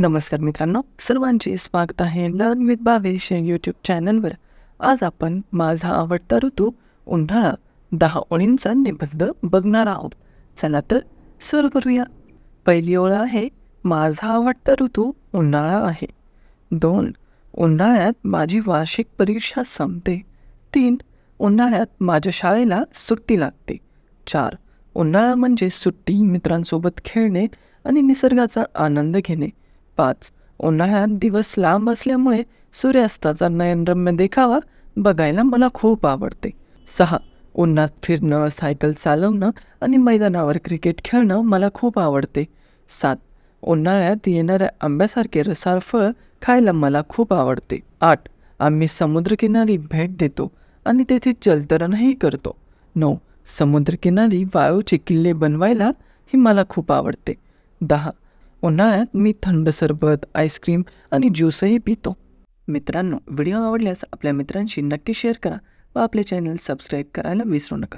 नमस्कार मित्रांनो सर्वांचे स्वागत आहे लर्न विथ बावेश या यूट्यूब चॅनलवर आज आपण माझा आवडता ऋतू उन्हाळा दहा ओळींचा निबंध बघणार आहोत. चला तर सुरू करूया. पहिली ओळ आहे माझा आवडता ऋतू उन्हाळा आहे. दोन उन्हाळ्यात माझी वार्षिक परीक्षा संपते. तीन उन्हाळ्यात माझ्या शाळेला सुट्टी लागते. चार उन्हाळा म्हणजे सुट्टी मित्रांसोबत खेळणे आणि निसर्गाचा आनंद घेणे. पाच. उन्हाळ्यात दिवस लांब असल्यामुळे सूर्यास्ताचा नयनरम्य देखावा बघायला मला खूप आवडते. सहा. उन्हात फिरणं सायकल चालवणं आणि मैदानावर क्रिकेट खेळणं मला खूप आवडते. सात. उन्हाळ्यात येणाऱ्या आंब्यासारखे रसाळ फळ खायला मला खूप आवडते. आठ. आम्ही समुद्रकिनारी भेट देतो आणि तेथे जलतरणही करतो. नऊ. समुद्रकिनारी वाळूचे किल्ले बनवायला ही मला खूप आवडते. दहा. उन्हाळ्यात मी थंड सरबत आईस्क्रीम आणि ज्यूसही पितो. मित्रांनो व्हिडिओ आवडल्यास आपल्या मित्रांशी नक्की शेअर करा व आपले चॅनल सबस्क्राईब करायला विसरू नका.